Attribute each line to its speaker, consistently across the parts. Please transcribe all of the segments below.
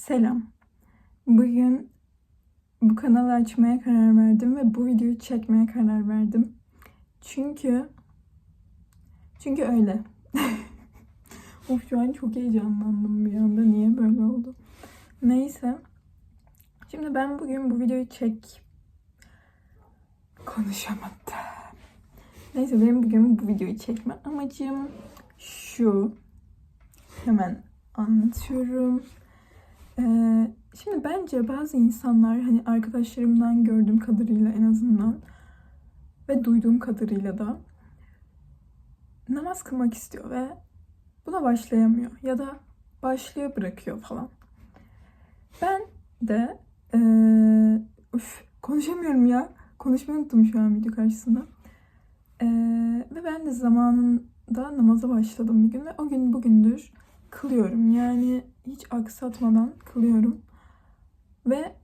Speaker 1: Selam. Bugün bu kanalı açmaya karar verdim ve bu videoyu çekmeye karar verdim. Çünkü çünkü öyle. of şu an çok heyecanlandım bir anda. Niye böyle oldu? Neyse. Şimdi ben bugün bu videoyu çek konuşamadım. Neyse benim bugün bu videoyu çekme amacım şu. Hemen anlatıyorum. Ee, şimdi bence bazı insanlar hani arkadaşlarımdan gördüğüm kadarıyla en azından ve duyduğum kadarıyla da namaz kılmak istiyor ve buna başlayamıyor ya da başlıyor bırakıyor falan. Ben de ee, üf, konuşamıyorum ya. Konuşmayı unuttum şu an video karşısında. Ee, ve ben de zamanında namaza başladım bir gün ve o gün bugündür kılıyorum. Yani hiç aksatmadan kılıyorum. Ve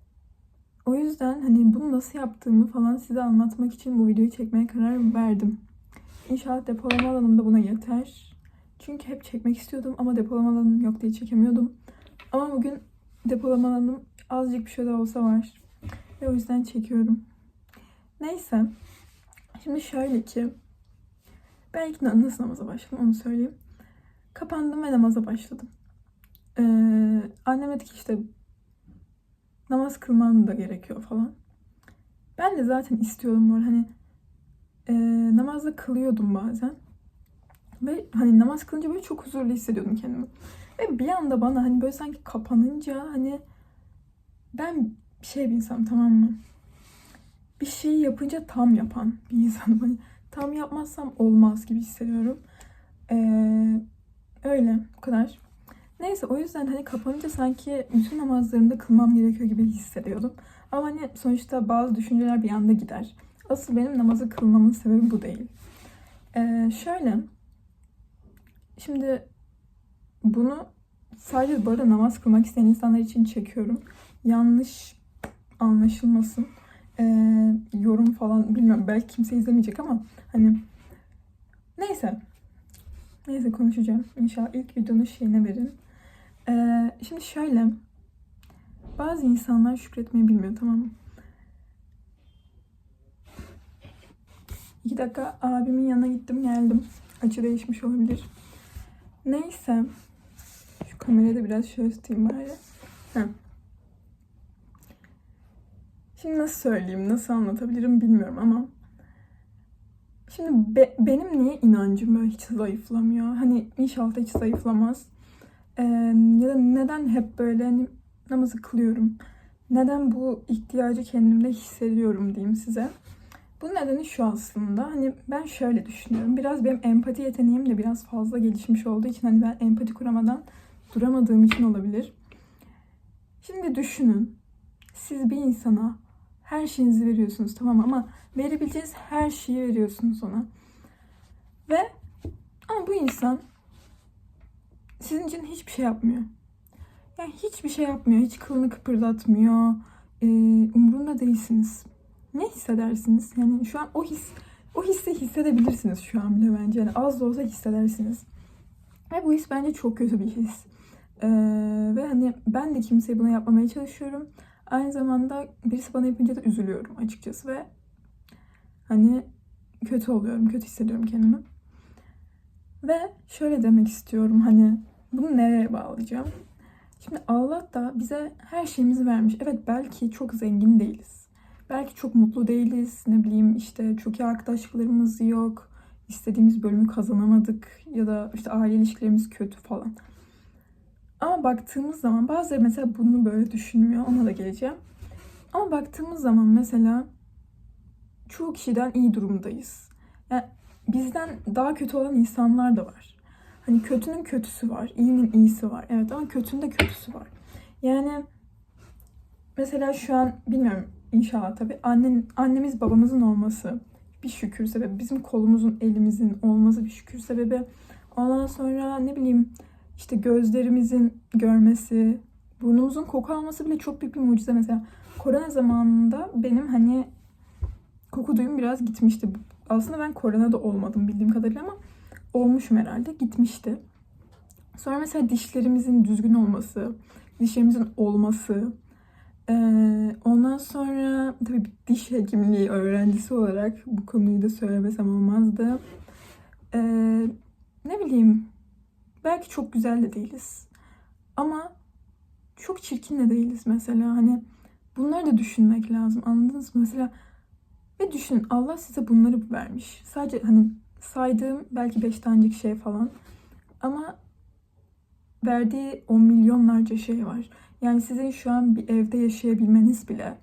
Speaker 1: o yüzden hani bunu nasıl yaptığımı falan size anlatmak için bu videoyu çekmeye karar verdim. İnşallah depolama alanım da buna yeter. Çünkü hep çekmek istiyordum ama depolama alanım yok diye çekemiyordum. Ama bugün depolama alanım azıcık bir şey de olsa var. Ve o yüzden çekiyorum. Neyse. Şimdi şöyle ki ben ilk nasıl namaza başladım onu söyleyeyim. Kapandım ve namaza başladım. Ee, annem dedi ki işte namaz kılman da gerekiyor falan. Ben de zaten istiyordum böyle hani e, namazda kılıyordum bazen. Ve hani namaz kılınca böyle çok huzurlu hissediyordum kendimi. Ve bir anda bana hani böyle sanki kapanınca hani ben şey bir insanım tamam mı? Bir şeyi yapınca tam yapan bir insanım. Hani tam yapmazsam olmaz gibi hissediyorum. Ee, öyle bu kadar. Neyse o yüzden hani kapanınca sanki bütün namazlarımda kılmam gerekiyor gibi hissediyordum. Ama hani sonuçta bazı düşünceler bir anda gider. Asıl benim namazı kılmamın sebebi bu değil. Ee, şöyle. Şimdi bunu sadece bu arada namaz kılmak isteyen insanlar için çekiyorum. Yanlış anlaşılmasın. Ee, yorum falan bilmiyorum belki kimse izlemeyecek ama hani neyse neyse konuşacağım. İnşallah ilk videonun şeyine verin. Ee, şimdi şöyle bazı insanlar şükretmeyi bilmiyor tamam mı? İki dakika abimin yanına gittim geldim. Açı değişmiş olabilir. Neyse. Şu kamerayı da biraz şöyle tutayım bari. Heh. Şimdi nasıl söyleyeyim, nasıl anlatabilirim bilmiyorum ama Şimdi be- benim niye inancım böyle hiç zayıflamıyor? Hani inşallah hiç zayıflamaz. Ee, ya da neden hep böyle hani namazı kılıyorum? Neden bu ihtiyacı kendimde hissediyorum diyeyim size. Bunun nedeni şu aslında. Hani ben şöyle düşünüyorum. Biraz benim empati yeteneğim de biraz fazla gelişmiş olduğu için hani ben empati kuramadan duramadığım için olabilir. Şimdi düşünün. Siz bir insana her şeyinizi veriyorsunuz tamam ama verebileceğiniz her şeyi veriyorsunuz ona. Ve ama bu insan sizin için hiçbir şey yapmıyor. Yani hiçbir şey yapmıyor. Hiç kılını kıpırdatmıyor. Ee, umurunda değilsiniz. Ne hissedersiniz? Yani şu an o his o hissi hissedebilirsiniz şu an bile bence. Yani az da olsa hissedersiniz. Ve bu his bence çok kötü bir his. Ee, ve hani ben de kimseye bunu yapmamaya çalışıyorum. Aynı zamanda birisi bana yapınca da üzülüyorum açıkçası ve hani kötü oluyorum, kötü hissediyorum kendimi. Ve şöyle demek istiyorum hani bunu nereye bağlayacağım? Şimdi Allah da bize her şeyimizi vermiş. Evet belki çok zengin değiliz. Belki çok mutlu değiliz. Ne bileyim işte çok iyi arkadaşlıklarımız yok. İstediğimiz bölümü kazanamadık ya da işte aile ilişkilerimiz kötü falan. Ama baktığımız zaman bazıları mesela bunu böyle düşünmüyor. Ona da geleceğim. Ama baktığımız zaman mesela çoğu kişiden iyi durumdayız. Yani bizden daha kötü olan insanlar da var. Hani kötünün kötüsü var, iyinin iyisi var. Evet ama kötünün de kötüsü var. Yani mesela şu an bilmiyorum inşallah tabii annen, annemiz babamızın olması bir şükür sebebi. Bizim kolumuzun elimizin olması bir şükür sebebi. Ondan sonra ne bileyim işte gözlerimizin görmesi, burnumuzun koku alması bile çok büyük bir mucize mesela. Korona zamanında benim hani koku duyum biraz gitmişti. Aslında ben korona da olmadım bildiğim kadarıyla ama olmuşum herhalde. Gitmişti. Sonra mesela dişlerimizin düzgün olması, dişlerimizin olması. Ee, ondan sonra tabii bir diş hekimliği öğrencisi olarak bu konuyu da söylemesem olmazdı. Ee, ne bileyim belki çok güzel de değiliz. Ama çok çirkin de değiliz mesela. Hani bunları da düşünmek lazım. Anladınız mı? Mesela ve düşünün Allah size bunları vermiş. Sadece hani saydığım belki beş tanecik şey falan. Ama verdiği o milyonlarca şey var. Yani sizin şu an bir evde yaşayabilmeniz bile,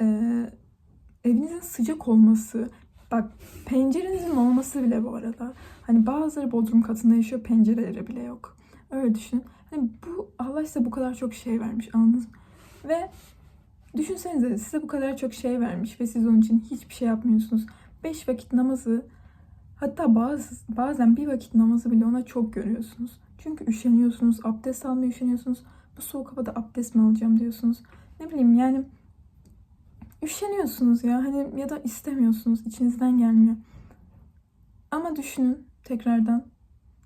Speaker 1: e, evinizin sıcak olması, bak pencerenizin olması bile bu arada. Hani bazıları bodrum katında yaşıyor, pencereleri bile yok. Öyle düşün. Hani bu Allah size bu kadar çok şey vermiş anladınız mı? Ve düşünsenize size bu kadar çok şey vermiş ve siz onun için hiçbir şey yapmıyorsunuz. Beş vakit namazı hatta bazı bazen bir vakit namazı bile ona çok görüyorsunuz. Çünkü üşeniyorsunuz, abdest almaya üşeniyorsunuz. Bu soğuk havada abdest mi alacağım diyorsunuz. Ne bileyim yani üşeniyorsunuz ya hani ya da istemiyorsunuz, içinizden gelmiyor. Ama düşünün tekrardan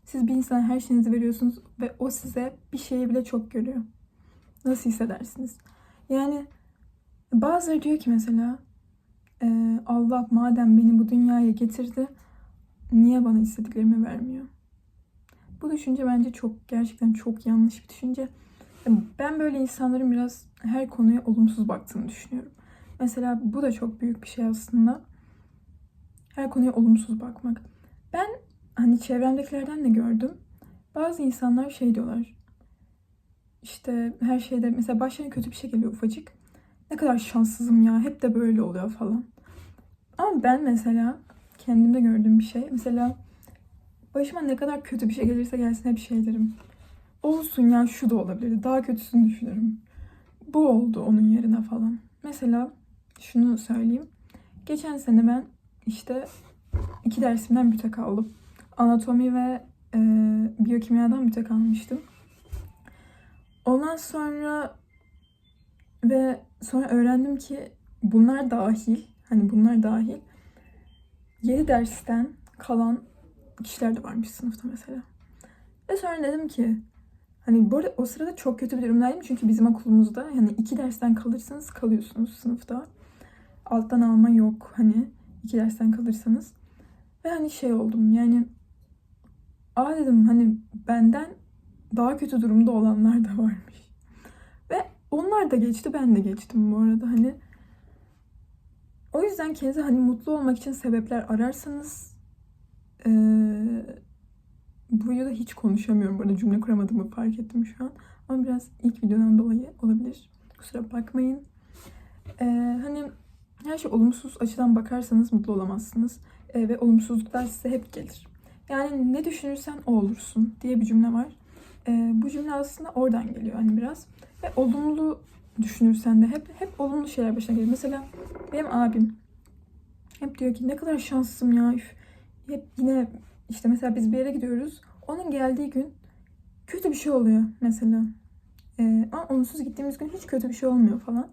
Speaker 1: siz bir insana her şeyinizi veriyorsunuz ve o size bir şeyi bile çok görüyor. Nasıl hissedersiniz? Yani bazıları diyor ki mesela "Ee, Allah madem beni bu dünyaya getirdi niye bana istediklerimi vermiyor? Bu düşünce bence çok gerçekten çok yanlış bir düşünce. Ben böyle insanların biraz her konuya olumsuz baktığını düşünüyorum. Mesela bu da çok büyük bir şey aslında. Her konuya olumsuz bakmak. Ben hani çevremdekilerden de gördüm. Bazı insanlar şey diyorlar. İşte her şeyde mesela başlarına kötü bir şey geliyor ufacık. Ne kadar şanssızım ya hep de böyle oluyor falan. Ama ben mesela kendimde gördüğüm bir şey. Mesela başıma ne kadar kötü bir şey gelirse gelsin hep şey derim. Olsun ya şu da olabilir. Daha kötüsünü düşünürüm. Bu oldu onun yerine falan. Mesela şunu söyleyeyim. Geçen sene ben işte iki dersimden büte kaldım. Anatomi ve e, biyokimyadan büte kalmıştım. Ondan sonra ve sonra öğrendim ki bunlar dahil, hani bunlar dahil 7 dersten kalan kişiler de varmış sınıfta mesela. Ve sonra dedim ki hani bu arada o sırada çok kötü bir durumdaydım çünkü bizim okulumuzda yani iki dersten kalırsanız kalıyorsunuz sınıfta. Alttan alma yok hani iki dersten kalırsanız. Ve hani şey oldum yani aa dedim hani benden daha kötü durumda olanlar da varmış. Onlar da geçti ben de geçtim bu arada hani. O yüzden kendinize hani mutlu olmak için sebepler ararsanız ee, bu videoda hiç konuşamıyorum. Bu arada cümle kuramadığımı fark ettim şu an. Ama biraz ilk videodan dolayı olabilir. Kusura bakmayın. Ee, hani her şey olumsuz açıdan bakarsanız mutlu olamazsınız. Ee, ve olumsuzluklar size hep gelir. Yani ne düşünürsen o olursun diye bir cümle var. Ee, bu cümle aslında oradan geliyor hani biraz. Ve olumlu düşünürsen de hep hep olumlu şeyler başına gelir. Mesela benim abim hep diyor ki ne kadar şanslısım ya. Üf. Hep yine işte mesela biz bir yere gidiyoruz. Onun geldiği gün kötü bir şey oluyor mesela. Ee, ama onsuz gittiğimiz gün hiç kötü bir şey olmuyor falan.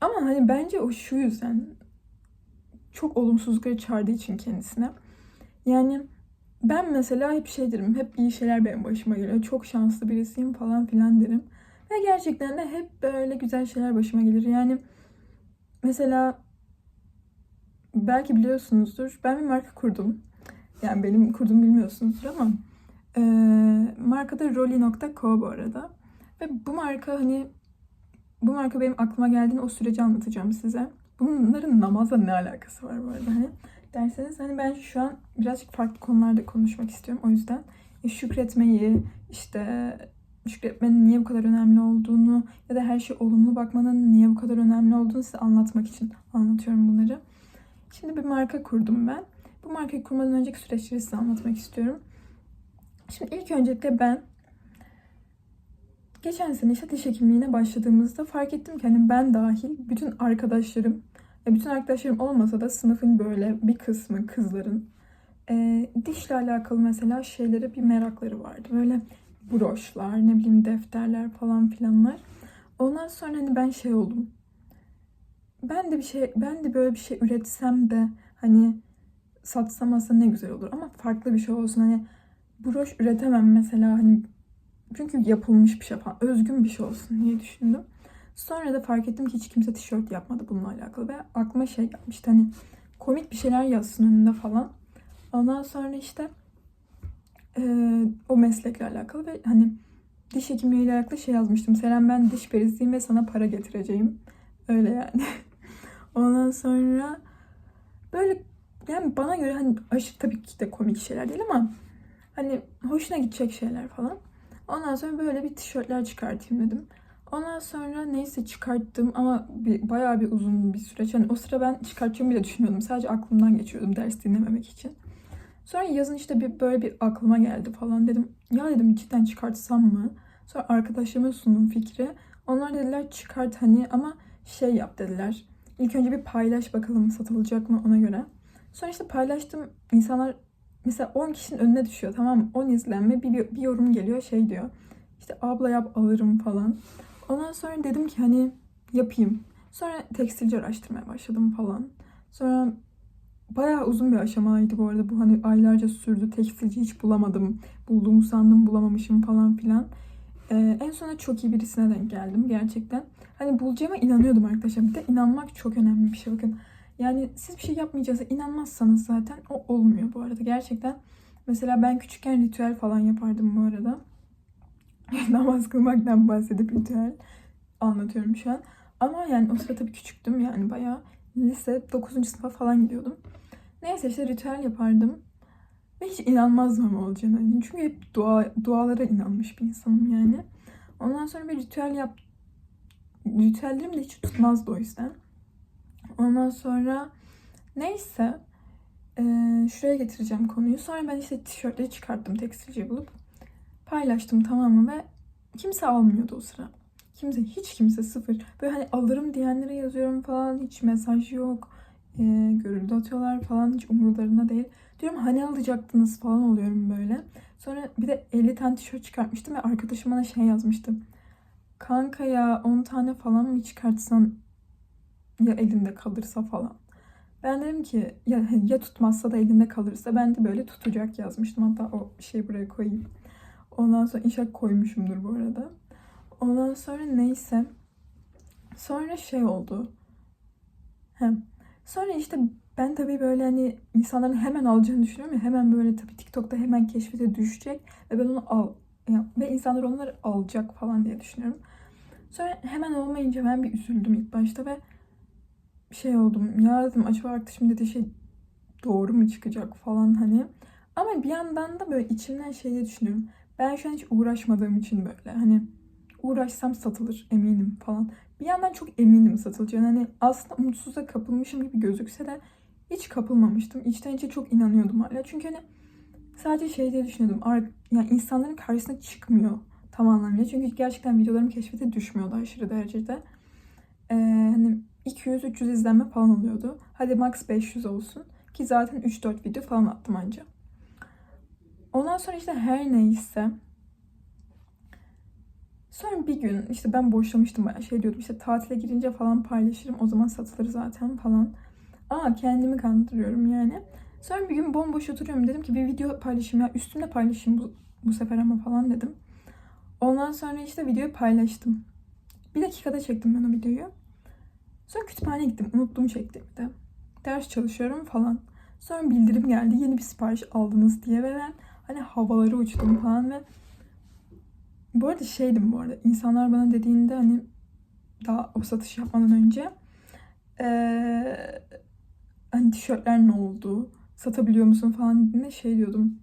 Speaker 1: Ama hani bence o şu yüzden çok olumsuzlukları çağırdığı için kendisine. Yani ben mesela hep şey derim, hep iyi şeyler benim başıma geliyor. Çok şanslı birisiyim falan filan derim. Ve gerçekten de hep böyle güzel şeyler başıma gelir. Yani mesela belki biliyorsunuzdur. Ben bir marka kurdum. Yani benim kurduğumu bilmiyorsunuzdur ama e, markada Rolly.co bu arada. Ve bu marka hani bu marka benim aklıma geldiğinde o süreci anlatacağım size. Bunların namazla ne alakası var bu arada hani derseniz hani ben şu an birazcık farklı konularda konuşmak istiyorum. O yüzden e, şükretmeyi işte şükretmenin niye bu kadar önemli olduğunu ya da her şey olumlu bakmanın niye bu kadar önemli olduğunu size anlatmak için anlatıyorum bunları. Şimdi bir marka kurdum ben. Bu markayı kurmadan önceki süreçleri size anlatmak istiyorum. Şimdi ilk öncelikle ben geçen sene işte diş hekimliğine başladığımızda fark ettim ki hani ben dahil bütün arkadaşlarım, bütün arkadaşlarım olmasa da sınıfın böyle bir kısmı kızların e, dişle alakalı mesela şeylere bir merakları vardı. Böyle broşlar, ne bileyim defterler falan filanlar. Ondan sonra hani ben şey oldum. Ben de bir şey, ben de böyle bir şey üretsem de hani satsam aslında ne güzel olur ama farklı bir şey olsun hani broş üretemem mesela hani çünkü yapılmış bir şey falan. Özgün bir şey olsun diye düşündüm. Sonra da fark ettim ki hiç kimse tişört yapmadı bununla alakalı. Ve aklıma şey gelmişti hani komik bir şeyler yazsın önünde falan. Ondan sonra işte eee, o meslekle alakalı ve hani diş hekimliğiyle alakalı şey yazmıştım. Selen ben diş perisiyim ve sana para getireceğim. Öyle yani. Ondan sonra böyle yani bana göre hani aşırı tabii ki de komik şeyler değil ama hani hoşuna gidecek şeyler falan. Ondan sonra böyle bir tişörtler çıkartayım dedim. Ondan sonra neyse çıkarttım ama bir, bayağı bir uzun bir süreç. Yani o sıra ben çıkartacağımı bile düşünmüyordum. Sadece aklımdan geçiyordum ders dinlememek için. Sonra yazın işte bir böyle bir aklıma geldi falan dedim. Ya dedim cidden çıkartsam mı? Sonra arkadaşlarıma sundum fikri. Onlar dediler çıkart hani ama şey yap dediler. İlk önce bir paylaş bakalım satılacak mı ona göre. Sonra işte paylaştım. insanlar mesela 10 kişinin önüne düşüyor tamam mı? 10 izlenme bir, bir, yorum geliyor şey diyor. İşte abla yap alırım falan. Ondan sonra dedim ki hani yapayım. Sonra tekstilci araştırmaya başladım falan. Sonra bayağı uzun bir aşamaydı bu arada. Bu hani aylarca sürdü. Tekstilci hiç bulamadım. Bulduğumu sandım bulamamışım falan filan. Ee, en sonunda çok iyi birisine denk geldim gerçekten. Hani bulacağıma inanıyordum arkadaşlar. Bir de inanmak çok önemli bir şey bakın. Yani siz bir şey yapmayacağınıza inanmazsanız zaten o olmuyor bu arada. Gerçekten mesela ben küçükken ritüel falan yapardım bu arada. Namaz kılmaktan bahsedip ritüel anlatıyorum şu an. Ama yani o sırada tabii küçüktüm yani bayağı lise 9. sınıfa falan gidiyordum. Neyse işte ritüel yapardım. Ve hiç inanmazdım ama olacağına. Çünkü hep dua, dualara inanmış bir insanım yani. Ondan sonra bir ritüel yap... Ritüellerim de hiç tutmazdı o yüzden. Ondan sonra neyse eee, şuraya getireceğim konuyu. Sonra ben işte tişörtleri çıkarttım tekstilciyi bulup. Paylaştım tamam mı ve kimse almıyordu o sıra. Kimse, hiç kimse sıfır. Böyle hani alırım diyenlere yazıyorum falan hiç mesaj yok. Eee görüldü atıyorlar falan hiç umurlarında değil. Diyorum hani alacaktınız falan oluyorum böyle. Sonra bir de 50 tane tişört çıkartmıştım ve arkadaşım bana şey yazmıştı. Kanka ya 10 tane falan mı çıkartsan ya elinde kalırsa falan. Ben dedim ki ya, ya tutmazsa da elinde kalırsa ben de böyle tutacak yazmıştım. Hatta o şeyi buraya koyayım. Ondan sonra inşallah koymuşumdur bu arada. Ondan sonra neyse. Sonra şey oldu. Hem. Sonra işte ben tabii böyle hani insanların hemen alacağını düşünüyorum ya hemen böyle tabii TikTok'ta hemen keşfete düşecek ve ben onu al ya, ve insanlar onları alacak falan diye düşünüyorum. Sonra hemen olmayınca ben bir üzüldüm ilk başta ve şey oldum. Ya dedim acaba arkadaşım dediği şey doğru mu çıkacak falan hani. Ama bir yandan da böyle içimden şey diye düşünüyorum. Ben şu an hiç uğraşmadığım için böyle hani uğraşsam satılır eminim falan. Bir yandan çok eminim satılacağını. Hani aslında umutsuza kapılmışım gibi gözükse de hiç kapılmamıştım. İçten içe çok inanıyordum hala. Çünkü hani sadece şey diye düşünüyordum. Yani insanların karşısına çıkmıyor tam anlamıyla. Çünkü gerçekten videolarım keşfete düşmüyordu aşırı derecede. Ee, hani 200-300 izlenme falan oluyordu. Hadi max 500 olsun. Ki zaten 3-4 video falan attım anca. Ondan sonra işte her neyse. Sonra bir gün işte ben boşlamıştım bayağı şey diyordum işte tatile girince falan paylaşırım o zaman satılır zaten falan. Ama kendimi kandırıyorum yani. Sonra bir gün bomboş oturuyorum dedim ki bir video paylaşayım ya üstümde paylaşayım bu, bu sefer ama falan dedim. Ondan sonra işte videoyu paylaştım. Bir dakikada çektim ben o videoyu. Sonra kütüphaneye gittim. Unuttum çektiğimi de. Ders çalışıyorum falan. Sonra bildirim geldi. Yeni bir sipariş aldınız diye ve ben hani havalara uçtum falan ve bu arada şeydim bu arada. insanlar bana dediğinde hani daha o satış yapmadan önce eee hani tişörtler ne oldu? Satabiliyor musun falan dediğinde şey diyordum.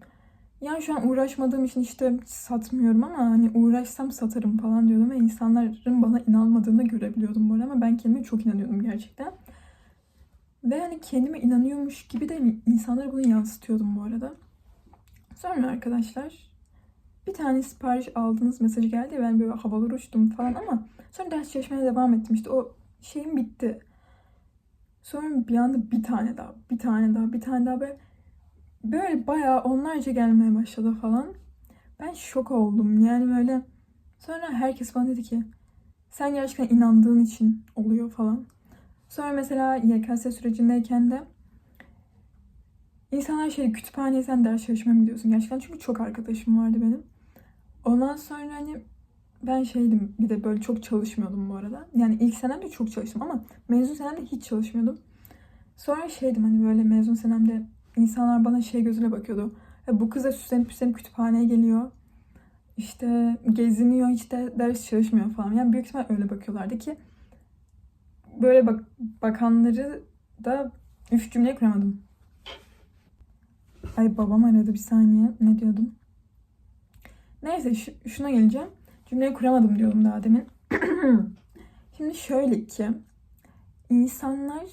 Speaker 1: Ya şu an uğraşmadığım için işte satmıyorum ama hani uğraşsam satarım falan diyordum ve insanların bana inanmadığını görebiliyordum bu arada ama ben kendime çok inanıyordum gerçekten. Ve hani kendime inanıyormuş gibi de insanlara bunu yansıtıyordum bu arada. Sonra arkadaşlar bir tane sipariş aldığınız mesajı geldi ben böyle havalar uçtum falan ama sonra ders çalışmaya devam ettim. İşte o şeyim bitti. Sonra bir anda bir tane daha, bir tane daha, bir tane daha böyle böyle bayağı onlarca gelmeye başladı falan. Ben şok oldum. Yani böyle sonra herkes bana dedi ki sen gerçekten inandığın için oluyor falan. Sonra mesela YKS sürecindeyken de İnsanlar şey kütüphaneye sen ders çalışmaya mı gidiyorsun gerçekten? Çünkü çok arkadaşım vardı benim. Ondan sonra hani ben şeydim bir de böyle çok çalışmıyordum bu arada. Yani ilk senemde çok çalıştım ama mezun senemde hiç çalışmıyordum. Sonra şeydim hani böyle mezun senemde insanlar bana şey gözüyle bakıyordu. "Ya bu kız da süslenip püslenip kütüphaneye geliyor. İşte geziniyor hiç de ders çalışmıyor falan. Yani büyük ihtimal öyle bakıyorlardı ki böyle bak bakanları da üç cümle kuramadım. Ay babam aradı bir saniye. Ne diyordum? Neyse şu- şuna geleceğim. Cümleyi kuramadım diyordum daha demin. Şimdi şöyle ki insanlar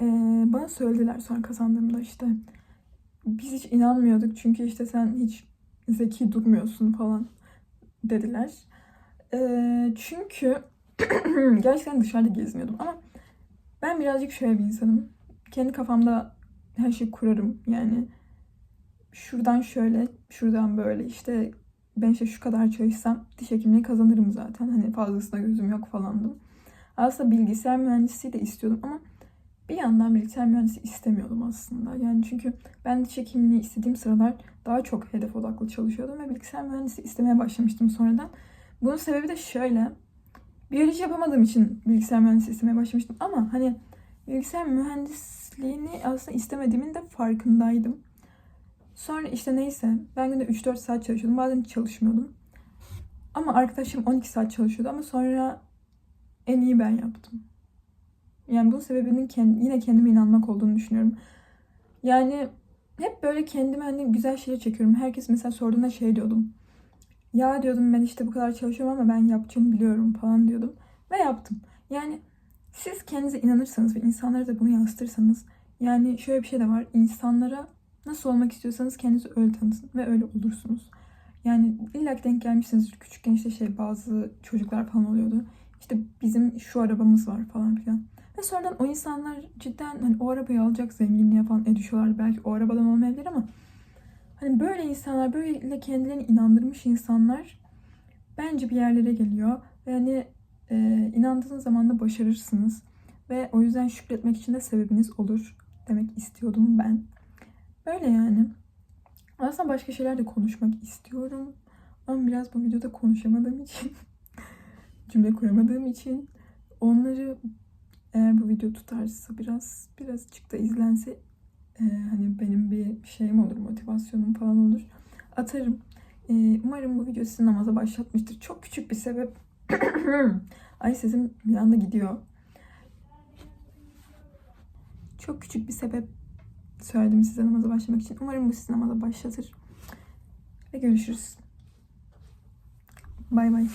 Speaker 1: e, bana söylediler sonra kazandığımda işte biz hiç inanmıyorduk çünkü işte sen hiç zeki durmuyorsun falan dediler. E, çünkü gerçekten dışarıda geziniyordum ama ben birazcık şöyle bir insanım. Kendi kafamda her şeyi kurarım yani şuradan şöyle, şuradan böyle işte ben işte şu kadar çalışsam diş hekimliği kazanırım zaten. Hani fazlasına gözüm yok falandım. Aslında bilgisayar mühendisliği de istiyordum ama bir yandan bilgisayar mühendisliği istemiyordum aslında. Yani çünkü ben diş hekimliği istediğim sıralar daha çok hedef odaklı çalışıyordum ve bilgisayar mühendisliği istemeye başlamıştım sonradan. Bunun sebebi de şöyle. Biyoloji yapamadığım için bilgisayar mühendisliği istemeye başlamıştım ama hani bilgisayar mühendisliğini aslında istemediğimin de farkındaydım. Sonra işte neyse ben günde 3-4 saat çalışıyordum. Bazen çalışmıyordum. Ama arkadaşım 12 saat çalışıyordu ama sonra en iyi ben yaptım. Yani bunun sebebinin kend- yine kendime inanmak olduğunu düşünüyorum. Yani hep böyle kendime hani güzel şeyler çekiyorum. Herkes mesela sorduğunda şey diyordum. Ya diyordum ben işte bu kadar çalışıyorum ama ben yapacağımı biliyorum falan diyordum. Ve yaptım. Yani siz kendinize inanırsanız ve insanlara da bunu yansıtırsanız yani şöyle bir şey de var. İnsanlara Nasıl olmak istiyorsanız kendinizi öyle tanıtın ve öyle olursunuz. Yani illa ki denk gelmişsiniz küçükken işte şey bazı çocuklar falan oluyordu. İşte bizim şu arabamız var falan filan. Ve sonradan o insanlar cidden hani o arabayı alacak zenginliğe falan erişiyorlar. Belki o arabadan olmayabilir ama hani böyle insanlar böyle kendilerini inandırmış insanlar bence bir yerlere geliyor. Ve hani e, inandığınız zaman da başarırsınız. Ve o yüzden şükretmek için de sebebiniz olur demek istiyordum ben. Böyle yani. Aslında başka şeyler de konuşmak istiyorum. Ama biraz bu videoda konuşamadığım için, cümle kuramadığım için onları eğer bu video tutarsa biraz birazcık da izlense e, hani benim bir şeyim olur, motivasyonum falan olur. Atarım. E, umarım bu video sizi namaza başlatmıştır. Çok küçük bir sebep. Ay sesim bir anda gidiyor. Çok küçük bir sebep söyledim size namaza başlamak için. Umarım bu sizi namaza başlatır. Ve görüşürüz. Bay bay.